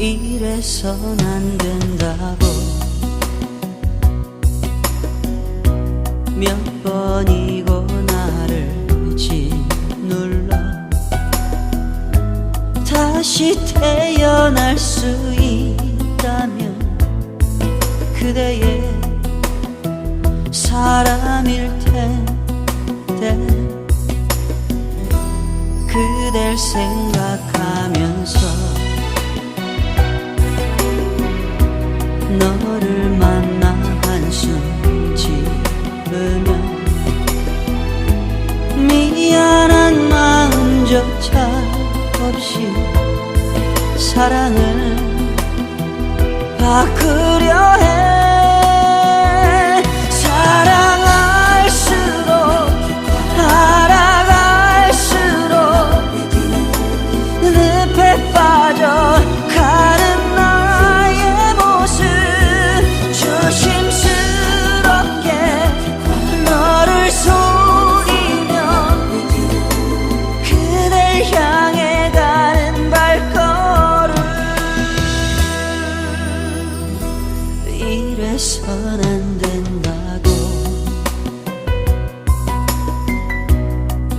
이래선 안 된다고 몇 번이고 나를 짓눌러 다시 태어날 수 있다면 그대의 사람일 텐데 그댈 생각하면서 너를 만나 한숨 지으면 미안한 마음조차 없이 사랑을 바꾸려 해 이래선 안 된다고.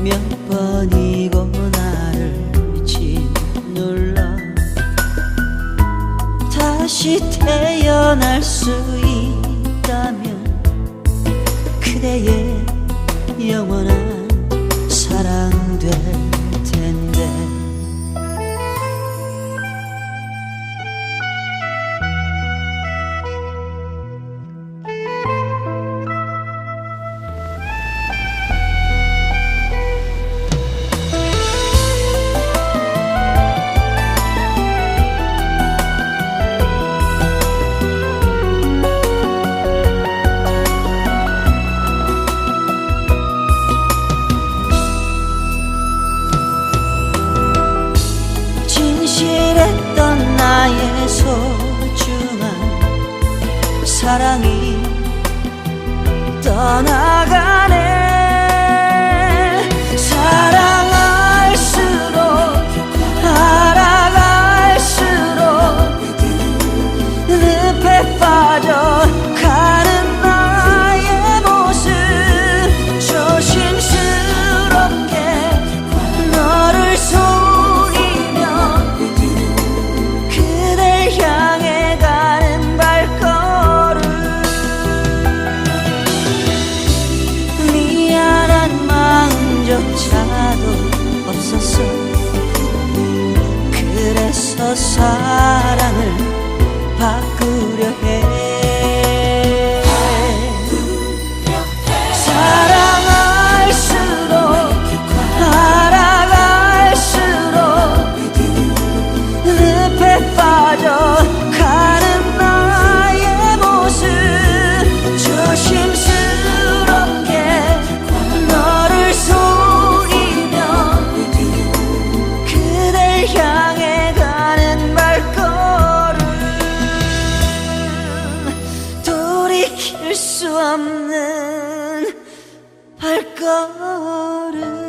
몇 번이고 나를 짓눌러 다시 태어날 수 있다면 그대의 나의 소중한 사랑이 떠나가 사랑을 바꾸려 해 없는 발걸음.